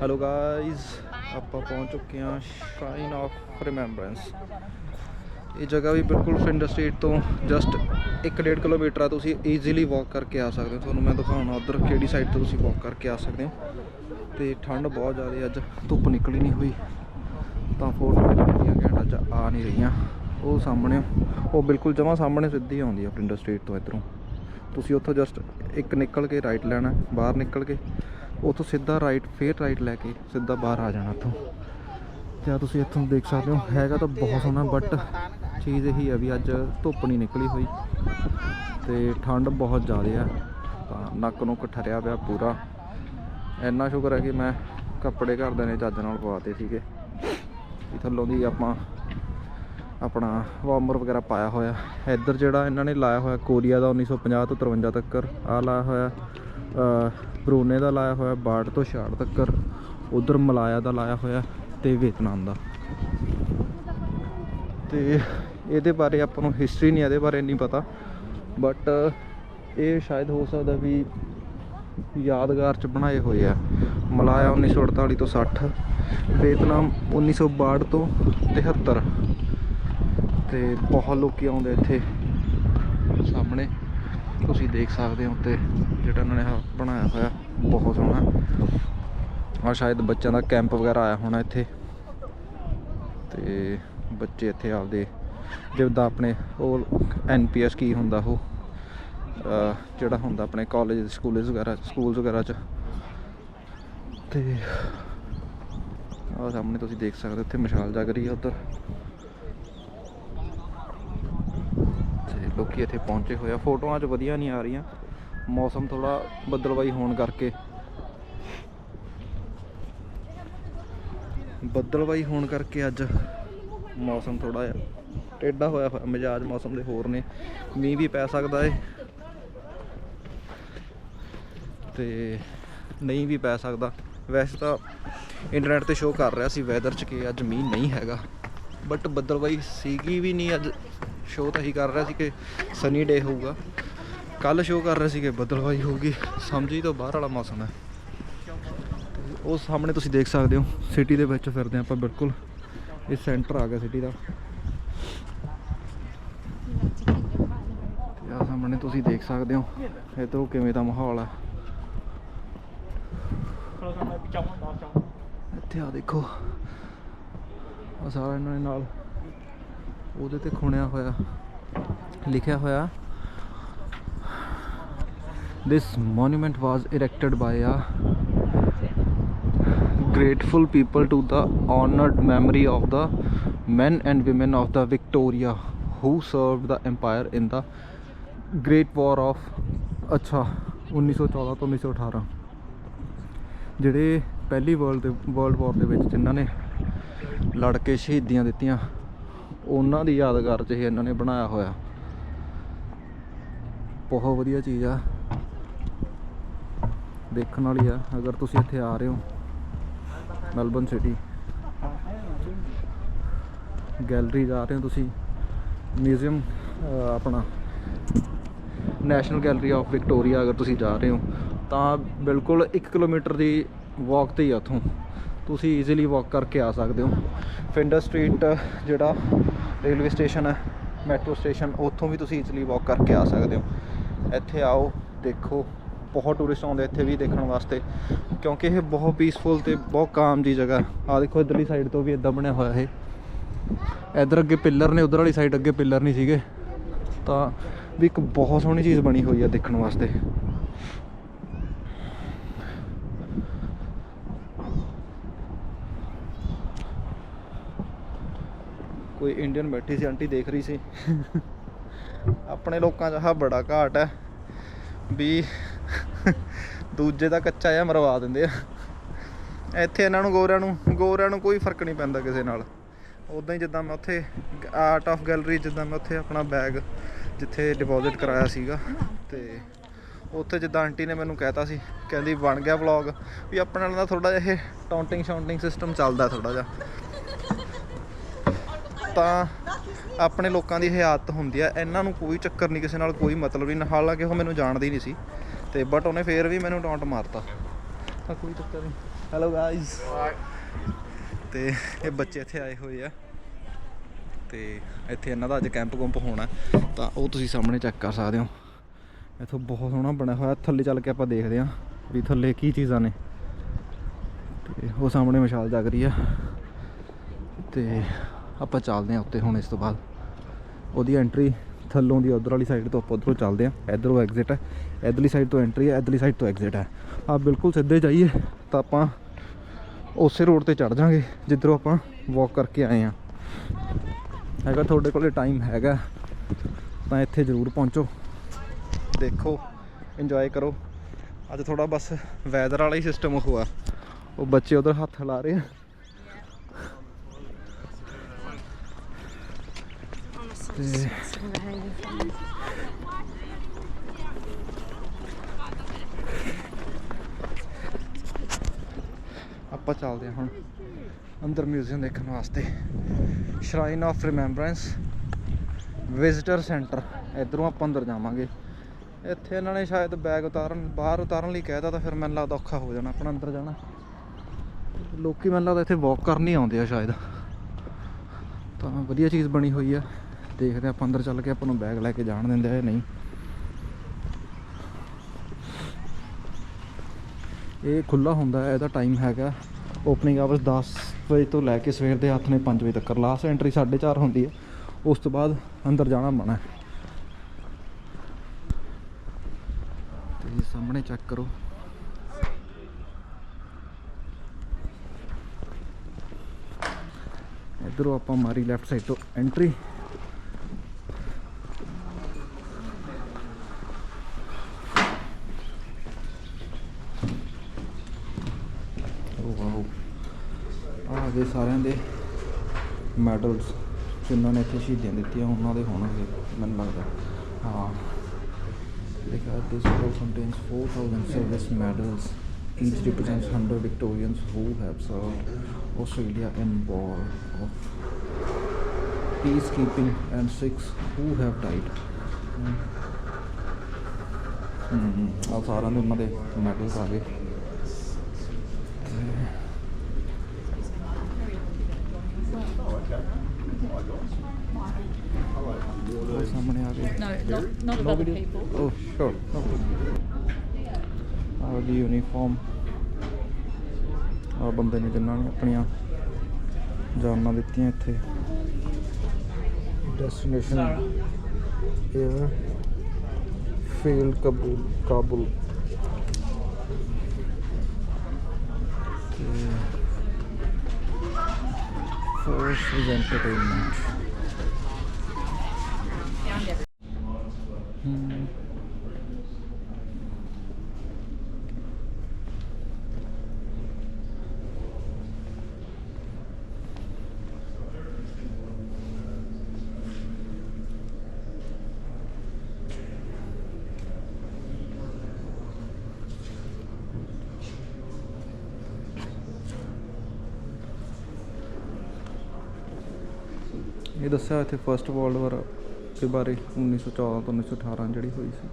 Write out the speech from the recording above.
Hello guys ਆਪਾਂ ਪਹੁੰਚ ਚੁੱਕੇ ਹਾਂ ਸ਼ਾਈਨ ਆਫ ਰਿਮੈਂਬਰੈਂਸ ਇਹ ਜਗ੍ਹਾ ਵੀ ਬਿਲਕੁਲ ਫਿੰਡ ਸਟਰੀਟ ਤੋਂ ਜਸਟ 1.5 ਕਿਲੋਮੀਟਰ ਆ, ਤੁਸੀਂ ਈਜ਼ੀਲੀ ਵਾਕ ਕਰਕੇ ਆ ਸਕਦੇ ਹੋ। ਤੁਹਾਨੂੰ ਮੈਂ ਦਿਖਾਉਣਾ ਉਧਰ ਕਿਹੜੀ ਸਾਈਡ ਤੋਂ ਤੁਸੀਂ ਵਾਕ ਕਰਕੇ ਆ ਸਕਦੇ ਹੋ। ਤੇ ਠੰਡ ਬਹੁਤ ਜ਼ਿਆਦਾ ਅੱਜ ਧੁੱਪ ਨਿਕਲੀ ਨਹੀਂ ਹੋਈ। ਤਾਂ ਫੋਟੋਆਂ ਜਿਹੜੀਆਂ ਘੰਟਾ ਚ ਆ ਨਹੀਂ ਰਹੀਆਂ। ਉਹ ਸਾਹਮਣੇ, ਉਹ ਬਿਲਕੁਲ ਜਮਾਂ ਸਾਹਮਣੇ ਸਿੱਧੀ ਆਉਂਦੀ ਆ ਫਿੰਡ ਸਟਰੀਟ ਤੋਂ ਇੱਧਰੋਂ। ਤੁਸੀਂ ਉੱਥੋਂ ਜਸਟ ਇੱਕ ਨਿਕਲ ਕੇ ਰਾਈਟ ਲੈਣਾ, ਬਾਹਰ ਨਿਕਲ ਕੇ। ਉੱਥੋਂ ਸਿੱਧਾ ਰਾਈਟ ਫੇਰ ਰਾਈਟ ਲੈ ਕੇ ਸਿੱਧਾ ਬਾਹਰ ਆ ਜਾਣਾ ਉੱਥੋਂ ਤੇ ਆ ਤੁਸੀਂ ਇੱਥੋਂ ਦੇਖ ਸਕਦੇ ਹੋ, ਹੈਗਾ ਤਾਂ ਬਹੁਤ ਸੋਹਣਾ ਬਟ ਚੀਜ਼ ਇਹੀ ਆ ਵੀ ਅੱਜ ਧੁੱਪ ਨਹੀਂ ਨਿਕਲੀ ਹੋਈ ਤੇ ਠੰਡ ਬਹੁਤ ਜ਼ਿਆਦਾ ਆ। ਤਾਂ ਨੱਕ ਨੂੰ ਠਰਿਆ ਪਿਆ ਪੂਰਾ। ਇੰਨਾ ਸ਼ੁਕਰ ਹੈ ਕਿ ਮੈਂ ਕੱਪੜੇ ਘਰਦਿਆਂ ਨੇ ਚੱਜ ਨਾਲ ਪਵਾਤੇ ਸੀਗੇ। ਵੀ ਥੱਲੋਂ ਦੀ ਆਪਾਂ ਆਪਣਾ ਵਾਰਮਰ ਵਗੈਰਾ ਪਾਇਆ ਹੋਇਆ। ਇੱਧਰ ਜਿਹੜਾ ਇਹਨਾਂ ਨੇ ਲਾਇਆ ਹੋਇਆ ਕੋਰੀਆ ਦਾ 1950 ਤੋਂ 53 ਤੱਕ ਆ ਲਾਇਆ ਹੋਇਆ। ਬਰੂਨੇ ਦਾ ਲਾਇਆ ਹੋਇਆ 62 ਤੋਂ 66 ਤੱਕ ਉਧਰ ਮਲਾਇਆ ਦਾ ਲਾਇਆ ਹੋਇਆ ਤੇ ਵੀਅਤਨਾਮ ਦਾ। ਤੇ ਇਹਦੇ ਬਾਰੇ ਆਪਾਂ ਨੂੰ ਹਿਸਟਰੀ ਨਹੀਂ, ਇਹਦੇ ਬਾਰੇ ਨਹੀਂ ਪਤਾ। ਬਟ ਇਹ ਸ਼ਾਇਦ ਹੋ ਸਕਦਾ ਵੀ ਯਾਦਗਾਰ ਚ ਬਣਾਏ ਹੋਏ ਆ। ਮਲਾਇਆ 1948 ਤੋਂ 60 ਵੀਅਤਨਾਮ 1962 ਤੋਂ 73 ਤੇ ਬਹੁਤ ਲੋਕੀ ਆਉਂਦੇ ਇੱਥੇ ਸਾਹਮਣੇ। ਤੁਸੀਂ ਦੇਖ ਸਕਦੇ ਹੋ ਤੇ ਜਿਹੜਾ ਉਹਨਾਂ ਨੇ ਬਣਾਇਆ ਹੋਇਆ, ਬਹੁਤ ਸੋਹਣਾ। ਆ ਸ਼ਾਇਦ ਬੱਚਿਆਂ ਦਾ ਕੈਂਪ ਵਗੈਰਾ ਆਇਆ ਹੋਣਾ ਇੱਥੇ। ਤੇ ਬੱਚੇ ਇੱਥੇ ਆਪਦੇ, ਜਿੱਦਾਂ ਆਪਣੇ ਉਹ ਐਨਪੀਐਸ ਕੀ ਹੁੰਦਾ ਉਹ ਜਿਹੜਾ ਹੁੰਦਾ ਆਪਣੇ ਕਾਲਜ ਸਕੂਲਸ ਵਗੈਰਾ ਸਕੂਲਸ ਵਗੈਰਾ ਚ। ਤੇ ਆਹ ਸਾਹਮਣੇ ਤੁਸੀਂ ਦੇਖ ਸਕਦੇ ਹੋ, ਇੱਥੇ ਮਸ਼ਾਲ ਜਗ ਰਹੀ ਹੈ ਉੱਧਰ ਤੇ ਲੋਕੀ ਇੱਥੇ ਪਹੁੰਚੇ ਹੋਏ ਆ। ਫੋਟੋਆਂ 'ਚ ਵਧੀਆ ਨਹੀਂ ਆ ਰਹੀਆਂ। ਮੌਸਮ ਥੋੜਾ ਬੱਦਲਵਾਈ ਹੋਣ ਕਰਕੇ। ਬੱਦਲਵਾਈ ਹੋਣ ਕਰਕੇ ਅੱਜ ਮੌਸਮ ਥੋੜਾ ਜਿਹਾ ਟੇਢਾ ਹੋਇਆ ਹੋਇਆ। ਮਿਜਾਜ ਮੌਸਮ ਦੇ ਹੋਰ ਨੇ। ਮੀਂਹ ਵੀ ਪੈ ਸਕਦਾ ਏ। ਤੇ ਨਹੀਂ ਵੀ ਪੈ ਸਕਦਾ। ਵੈਸੇ ਤਾਂ ਇੰਟਰਨੈਟ ਤੇ ਸ਼ੋਅ ਕਰ ਰਿਹਾ ਸੀ ਵੈਦਰ 'ਚ ਕਿ ਅੱਜ ਮੀਂਹ ਨਹੀਂ ਹੈਗਾ। ਬਟ ਬੱਦਲਵਾਈ ਸੀਗੀ ਵੀ ਨਹੀਂ ਅੱਜ। ਸ਼ੋਅ ਤਾਂ ਹੀ ਕਰ ਰਿਹਾ ਸੀ ਕਿ ਸਨੀ ਡੇ ਹੋਊਗਾ। ਕੱਲ ਸ਼ੋਅ ਕਰ ਰਿਹਾ ਸੀ ਕਿ ਬੱਦਲਵਾਈ ਹੋਊਗੀ। ਸਮਝ ਹੀ ਤੋਂ ਬਾਹਰ ਵਾਲਾ ਮੌਸਮ ਹੈ। ਉਹ ਸਾਹਮਣੇ ਤੁਸੀਂ ਦੇਖ ਸਕਦੇ ਹੋ, ਸਿਟੀ ਦੇ ਵਿੱਚ ਫਿਰਦੇ ਹਾਂ ਆਪਾਂ ਬਿਲਕੁਲ। ਇਹ ਸੈਂਟਰ ਆ ਗਿਆ ਸਿਟੀ ਦਾ। ਆ ਸਾਹਮਣੇ ਤੁਸੀਂ ਦੇਖ ਸਕਦੇ ਹੋ ਇੱਧਰੋਂ ਕਿਵੇਂ ਦਾ ਮਾਹੌਲ ਹੈ। ਇੱਥੇ ਆ ਦੇਖੋ ਆ ਸਾਰਾ ਇਹਨਾਂ ਨੇ ਨਾਲ ਉਹਦੇ ਤੇ ਖੁਣਿਆ ਹੋਇਆ ਲਿਖਿਆ ਹੋਇਆ This monument was erected by a grateful people to the honored memory of the men and women of the Victoria who served the empire in the Great War of ਅੱਛਾ 1914 ਤੋਂ 1918 ਜਿਹੜੇ ਪਹਿਲੀ ਵਰਲਡ ਦੇ ਵਰਲਡ ਵਾਰ ਦੇ ਵਿੱਚ ਜਿਨ੍ਹਾਂ ਨੇ ਲੜ ਕੇ ਸ਼ਹੀਦੀਆਂ ਦਿੱਤੀਆਂ ਉਹਨਾਂ ਦੀ ਯਾਦਗਾਰ 'ਚ ਇਹ ਇਹਨਾਂ ਨੇ ਬਣਾਇਆ ਹੋਇਆ। ਬਹੁਤ ਵਧੀਆ ਚੀਜ਼ ਆ। ਦੇਖਣ ਵਾਲੀ ਆ, ਅਗਰ ਤੁਸੀਂ ਇੱਥੇ ਆ ਰਹੇ ਹੋ। Melbourne city. ਗੈਲਰੀ ਜਾ ਰਹੇ ਹੋ ਤੁਸੀਂ। ਮਿਊਜ਼ੀਅਮ ਆਪਣਾ ਨੈਸ਼ਨਲ ਗੈਲਰੀ ਆਫ ਵਿਕਟੋਰੀਆ ਅਗਰ ਤੁਸੀਂ ਜਾ ਰਹੇ ਹੋ, ਤਾਂ ਬਿਲਕੁਲ 1 ਕਿਲੋਮੀਟਰ ਦੀ ਵਾਕ ਤੇ ਹੀ ਆ ਉੱਥੋਂ। ਤੁਸੀਂ ਈਜ਼ੀਲੀ ਵਾਕ ਕਰਕੇ ਆ ਸਕਦੇ ਹੋ। ਫਿੰਡਰ ਸਟਰੀਟ ਜਿਹੜਾ ਰੇਲਵੇ ਸਟੇਸ਼ਨ ਹੈ ਮੈਟਰੋ ਸਟੇਸ਼ਨ ਉੱਥੋਂ ਵੀ ਤੁਸੀਂ ਈਜ਼ੀਲੀ ਵਾਕ ਕਰਕੇ ਆ ਸਕਦੇ ਹੋ। ਇੱਥੇ ਆਓ, ਦੇਖੋ, ਬਹੁਤ ਟੂਰਿਸਟ ਆਉਂਦੇ ਇੱਥੇ ਵੀ ਦੇਖਣ ਵਾਸਤੇ, ਕਿਉਂਕਿ ਇਹ ਬਹੁਤ ਪੀਸਫੁਲ ਤੇ ਬਹੁਤ ਕਾਮ ਦੀ ਜਗ੍ਹਾ ਆ ਦੇਖੋ, ਇਧਰਲੀ ਸਾਈਡ ਤੋਂ ਵੀ ਇਦਾਂ ਬਣਿਆ ਹੋਇਆ ਇਹ। ਇਧਰ ਅੱਗੇ ਪਿੱਲਰ ਨੇ, ਉਧਰ ਵਾਲੀ ਸਾਈਡ ਅੱਗੇ ਪਿੱਲਰ ਨਹੀਂ ਸੀਗੇ। ਤਾਂ ਵੀ ਇੱਕ ਬਹੁਤ ਸੋਹਣੀ ਚੀਜ਼ ਬਣੀ ਹੋਈ ਆ ਦੇਖਣ ਵਾਸਤੇ। ਕੋਈ ਇੰਡੀਅਨ ਬੈਠੀ ਸੀ, ਆਂਟੀ ਦੇਖ ਰਹੀ ਸੀ। ਆਪਣੇ ਲੋਕਾਂ 'ਚ ਆਹ ਬੜਾ ਘਾਟ ਹੈ ਵੀ ਦੂਜੇ ਦਾ ਕੱਚਾ ਜਿਹਾ ਮਰਵਾ ਦਿੰਦੇ ਆ। ਇੱਥੇ ਇਹਨਾਂ ਨੂੰ, ਗੋਰਿਆਂ ਨੂੰ ਗੋਰਿਆਂ ਨੂੰ ਕੋਈ ਫ਼ਰਕ ਨਹੀਂ ਪੈਂਦਾ ਕਿਸੇ ਨਾਲ। ਉਦਾਂ ਹੀ ਜਿੱਦਾਂ ਮੈਂ ਉੱਥੇ ਆਰਟ ਆਫ ਗੈਲਰੀ ਜਿੱਦਾਂ ਮੈਂ ਉੱਥੇ ਆਪਣਾ ਬੈਗ ਜਿੱਥੇ ਡਿਪੋਜ਼ਿਟ ਕਰਾਇਆ ਸੀਗਾ ਤੇ ਉੱਥੇ ਜਿੱਦਾਂ ਆਂਟੀ ਨੇ ਮੈਨੂੰ ਕਹਿਤਾ ਸੀ, ਕਹਿੰਦੀ ਬਣ ਗਿਆ ਵਲੌਗ ਵੀ ਆਪਣੇ ਨਾਲ ਦਾ ਥੋੜਾ ਜਿਹਾ ਇਹ ਟਾਉਂਟਿੰਗ ਸ਼ਾਉਂਟਿੰਗ ਸਿਸਟਮ ਚੱਲਦਾ ਥੋੜਾ ਜਿਹਾ। ਤਾਂ ਆਪਣੇ ਲੋਕਾਂ ਦੀ ਹਿਆਤ ਹੁੰਦੀ ਆ। ਇਹਨਾਂ ਨੂੰ ਕੋਈ ਚੱਕਰ ਨਹੀਂ, ਕਿਸੇ ਨਾਲ ਕੋਈ ਮਤਲਬ ਨਹੀਂ। ਹਾਲਾਂਕਿ ਉਹ ਮੈਨੂੰ ਜਾਣਦੀ ਨਹੀਂ ਸੀ। ਤੇ ਬਟ ਉਹਨੇ ਫੇਰ ਵੀ ਮੈਨੂੰ ਟੌਂਟ ਮਾਰਤਾ। ਤਾਂ ਕੋਈ ਚੱਕਰ ਨਹੀਂ। ਹੈਲੋ ਗਾਇਸ ਤੇ ਇਹ ਬੱਚੇ ਇੱਥੇ ਆਏ ਹੋਏ ਆ। ਤੇ ਇੱਥੇ ਇਹਨਾਂ ਦਾ ਅੱਜ ਕੈਂਪ ਕੁੰਪ ਹੋਣਾ। ਤਾਂ ਉਹ ਤੁਸੀਂ ਸਾਹਮਣੇ ਚੈੱਕ ਕਰ ਸਕਦੇ ਹੋ। ਇੱਥੋਂ ਬਹੁਤ ਸੋਹਣਾ ਬਣਿਆ ਹੋਇਆ। ਥੱਲੇ ਚੱਲ ਕੇ ਆਪਾਂ ਦੇਖਦੇ ਹਾਂ ਵੀ ਥੱਲੇ ਕੀ ਚੀਜ਼ਾਂ ਨੇ। ਤੇ ਉਹ ਸਾਹਮਣੇ ਮਸ਼ਾਲ ਜਗ ਰਹੀ ਆ। ਤੇ ਆਪਾਂ ਚੱਲਦੇ ਹਾਂ ਉੱਤੇ ਹੁਣ ਇਸ ਤੋਂ ਬਾਅਦ। ਉਹਦੀ ਐਂਟਰੀ ਥੱਲੋਂ ਦੀ ਉਧਰ ਵਾਲੀ ਸਾਈਡ ਤੋਂ ਆਪਾਂ ਉਧਰੋਂ ਚੱਲਦੇ ਆ ਇਧਰੋਂ ਐਗਜ਼ਿਟ ਹੈ। ਇਧਰਲੀ ਸਾਈਡ ਤੋਂ ਐਂਟਰੀ ਹੈ, ਇਧਰਲੀ ਸਾਈਡ ਤੋਂ ਐਗਜ਼ਿਟ ਹੈ। ਆ ਬਿਲਕੁਲ ਸਿੱਧੇ ਜਾਈਏ ਤਾਂ ਆਪਾਂ ਉਸੇ ਰੋਡ ਤੇ ਚੜ ਜਾਾਂਗੇ ਜਿੱਧਰੋਂ ਆਪਾਂ ਵਾਕ ਕਰਕੇ ਆਏ ਆ ਅਗਰ ਤੁਹਾਡੇ ਕੋਲੇ ਟਾਈਮ ਹੈਗਾ। ਤਾਂ ਇੱਥੇ ਜ਼ਰੂਰ ਪਹੁੰਚੋ। ਦੇਖੋ ਇੰਜੋਏ ਕਰੋ। ਅੱਜ ਥੋੜਾ ਬਸ ਵੈਦਰ ਵਾਲਾ ਹੀ ਸਿਸਟਮ ਹੋਆ ਉਹ ਬੱਚੇ ਉਧਰ ਹੱਥ ਲਾ ਰਹੇ ਆ। ਤੇ ਆਪਾਂ ਚੱਲਦੇ ਹਾਂ ਹੁਣ ਅੰਦਰ ਮਿਊਜ਼ੀਅਮ ਦੇਖਣ ਵਾਸਤੇ। Shrine of remembrance visitor centre ਇਧਰੋਂ ਆਪਾਂ ਅੰਦਰ ਜਾਵਾਂਗੇ। ਇੱਥੇ ਇਹਨਾਂ ਨੇ ਸ਼ਾਇਦ ਬੈਗ ਉਤਾਰਨ, ਬਾਹਰ ਉਤਾਰਨ ਲਈ ਕਹਿਤਾ ਤਾਂ ਫਿਰ ਮੈਨੂੰ ਲੱਗਦਾ ਔਖਾ ਹੋ ਜਾਣਾ ਆਪਣਾ ਅੰਦਰ ਜਾਣਾ। ਲੋਕੀ ਮੈਨੂੰ ਲੱਗਦਾ ਇੱਥੇ ਵਾਕ ਕਰਨ ਹੀ ਆਉਂਦੇ ਆ ਸ਼ਾਇਦ। ਤਾਂ ਵਧੀਆ ਚੀਜ਼ ਬਣੀ ਹੋਈ ਆ। ਦੇਖਦੇ ਆਪਾਂ ਅੰਦਰ ਚੱਲ ਕੇ ਆਪਾਂ ਨੂੰ ਬੈਗ ਲੈ ਕੇ ਜਾਣ ਦਿੰਦੇ ਆ ਨਹੀਂ। ਇਹ ਖੁੱਲਾ ਹੁੰਦਾ ਹੈ, ਇਹਦਾ ਟਾਈਮ ਹੈਗਾ। ਓਪਨਿੰਗ ਆਵਰਸ 10 ਵਜੇ ਤੋਂ ਲੈ ਕੇ ਸਵੇਰ ਦੇ ਹੱਥ ਨੇ 5 ਵਜੇ ਤੱਕ। ਲਾਸਟ ਐਂਟਰੀ 4:30 ਹੁੰਦੀ ਹੈ। ਉਸ ਤੋਂ ਬਾਅਦ ਅੰਦਰ ਜਾਣਾ ਮਨਾ ਹੈ। ਤੇ ਸਾਹਮਣੇ ਚੈੱਕ ਕਰੋ। ਇਧਰੋਂ ਆਪਾਂ ਮਾਰੀ ਲੈਫਟ ਸਾਈਡ ਤੋਂ ਐਂਟਰੀ ਓ ਵਾਓ ਆ ਗਏ ਸਾਰਿਆਂ ਦੇ ਮੈਡਲਸ ਜਿਨ੍ਹਾਂ ਨੇ ਇੱਥੇ ਸ਼ਹੀਦੀਆਂ ਦਿੱਤੀਆਂ ਉਹਨਾਂ ਦੇ ਹੋਣਗੇ ਮੈਨੂੰ ਲੱਗਦਾ ਹਾਂ ਲਿਖਾ this hall contains 4000 service medals each represents 100 Victorians who have served Australia in war of peacekeeping and six who have died ਹਮ ਆ ਸਾਰਿਆਂ ਦੇ ਉਹਨਾਂ ਦੇ ਮੈਡਲਸ ਆ ਗਏ ਆ ਗਏ। No, not, not of other people. Oh, sure. No ਆ ਦੀ ਯੂਨੀਫਾਰਮ ਆ ਬੰਦੇ ਨੇ ਜਿਨ੍ਹਾਂ ਨੇ ਆਪਣੀਆਂ ਜਾਨਾਂ ਦਿੱਤੀਆਂ ਇੱਥੇ। ਡੈਸਟੀਨੇਸ਼ਨ 에ਅਰ ਫੀਲਡ ਕਬੂਲ ਕਾਬੁਲ। ਤੇ ਫੋਰਸ ਇਜ਼ ਐਂਟਰਟੇਨਮੈਂਟ ਹਮ ਇਹ ਦੱਸਿਆ ਇੱਥੇ ਫਰਸਟ ਵਰਲਡ ਵਾਰ ਦੇ ਬਾਰੇ 1914 ਤੋਂ 1918 ਜਿਹੜੀ ਹੋਈ ਸੀ।